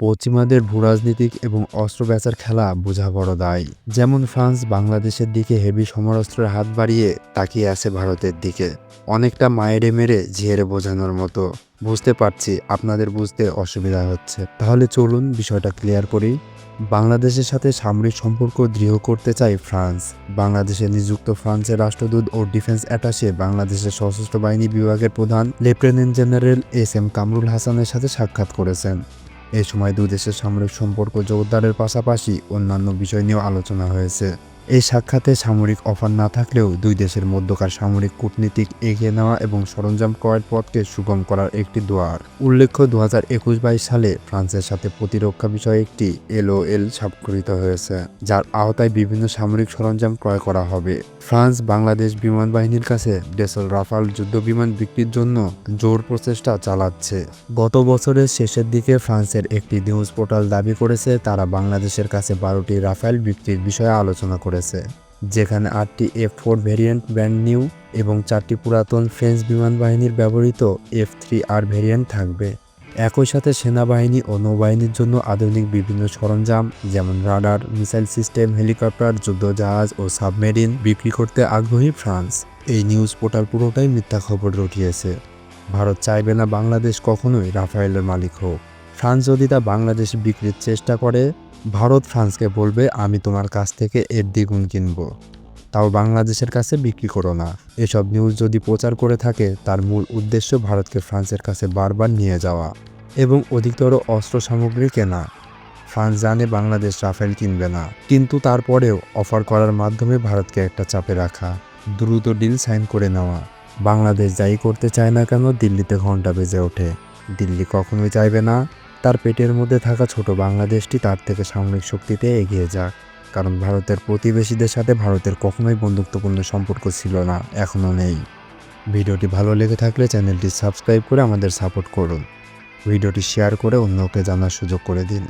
পশ্চিমাদের ভূরাজনীতিক এবং অস্ত্র বেচার খেলা বোঝা বড় দায়। যেমন ফ্রান্স বাংলাদেশের দিকে হেভি সমরাস্ত্রের হাত বাড়িয়ে তাকিয়ে আছে ভারতের দিকে। অনেকটা মায়েরে মেরে ঝিয়েরে বোঝানোর মতো। বুঝতে পারছি, আপনাদের বুঝতে অসুবিধা হচ্ছে। তাহলে চলুন বিষয়টা ক্লিয়ার করি। বাংলাদেশের সাথে সামরিক সম্পর্ক দৃঢ় করতে চায় ফ্রান্স। বাংলাদেশে নিযুক্ত ফ্রান্সের রাষ্ট্রদূত ও ডিফেন্স অ্যাটাশে বাংলাদেশের সশস্ত্র বাহিনী বিভাগের প্রধান lieutenant general S M Kamrul হাসানের সাথে সাক্ষাৎ করেছেন। এ সময় দুই দেশের সামরিক সম্পর্ক জোরদারের পাশাপাশি অন্যান্য বিষয় নিয়েও আলোচনা হয়েছে। এই সাক্ষাতে সামরিক অফার না থাকলেও দুই দেশের মধ্যকার সামরিক কূটনীতিক এগিয়ে নেওয়া এবং সরঞ্জাম ক্রয়ের পথকে সুগম করার একটি দোয়ার। উল্লেখ্য দু হাজার একুশ বাইশ সালে ফ্রান্সের সাথে প্রতিরক্ষা বিষয়ে একটি এলওএল স্বাক্ষরিত হয়েছে, যার আওতায় বিভিন্ন সামরিক সরঞ্জাম ক্রয় করা হবে। ফ্রান্স, বাংলাদেশ বিমান বাহিনীর কাছে ডেসল রাফাল যুদ্ধ বিমান বিক্রির জন্য জোর প্রচেষ্টা চালাচ্ছে। গত বছরের শেষের দিকে ফ্রান্সের একটি নিউজ পোর্টাল দাবি করেছে, তারা বাংলাদেশের কাছে বারোটি রাফায়েল বিক্রির বিষয়ে আলোচনা করেছে, যেখানে আটটি F four variant brand new এবং চারটি পুরাতন ফ্রেঞ্চ বিমান বাহিনীর ব্যবহৃত এফ থ্রি আর ভেরিয়েন্ট থাকবে। একই সাথে সেনাবাহিনী ও নৌবাহিনীর জন্য আধুনিক বিভিন্ন সরঞ্জাম যেমন রাডার, মিসাইল সিস্টেম, হেলিকপ্টার, যুদ্ধজাহাজ ও সাবমেরিন বিক্রি করতে আগ্রহী ফ্রান্স। এই নিউজ পোর্টাল পুরোটাই মিথ্যা খবর রটিয়েছে। ভারত চাইবে না বাংলাদেশ কখনোই রাফায়েলের মালিক হোক। ফ্রান্স যদি তা বাংলাদেশ বিক্রির চেষ্টা করে ভারত ফ্রান্সকে বলবে, আমি তোমার কাছ থেকে এর দ্বিগুণ কিনব। তাও বাংলাদেশের কাছে বিক্রি করো না। এসব নিউজ যদি প্রচার করে থাকে, তার মূল উদ্দেশ্য ভারতকে ফ্রান্সের কাছে বারবার নিয়ে যাওয়া এবং অধিকতর অস্ত্র সামগ্রী কেনা। ফ্রান্স জানে বাংলাদেশ রাফেল কিনবে না, কিন্তু তারপরেও অফার করার মাধ্যমে ভারতকে একটা চাপে রাখা, দ্রুত ডিল সাইন করে নেওয়া। বাংলাদেশ যাই করতে চায় না কেন, দিল্লিতে ঘণ্টা বেজে ওঠে। দিল্লি কখনোই চাইবে না। তার পেটের মধ্যে থাকা ছোট বাংলাদেশটি তার থেকে সামরিক শক্তিতে এগিয়ে যাক, কারণ ভারতের প্রতিবেশীদের সাথে ভারতের কখনোই বন্ধুত্বপূর্ণ সম্পর্ক ছিল না, এখনও নেই। ভিডিওটি ভালো লেগে থাকলে চ্যানেলটি সাবস্ক্রাইব করে আমাদের সাপোর্ট করুন। ভিডিওটি শেয়ার করে অন্যকে জানার সুযোগ করে দিন।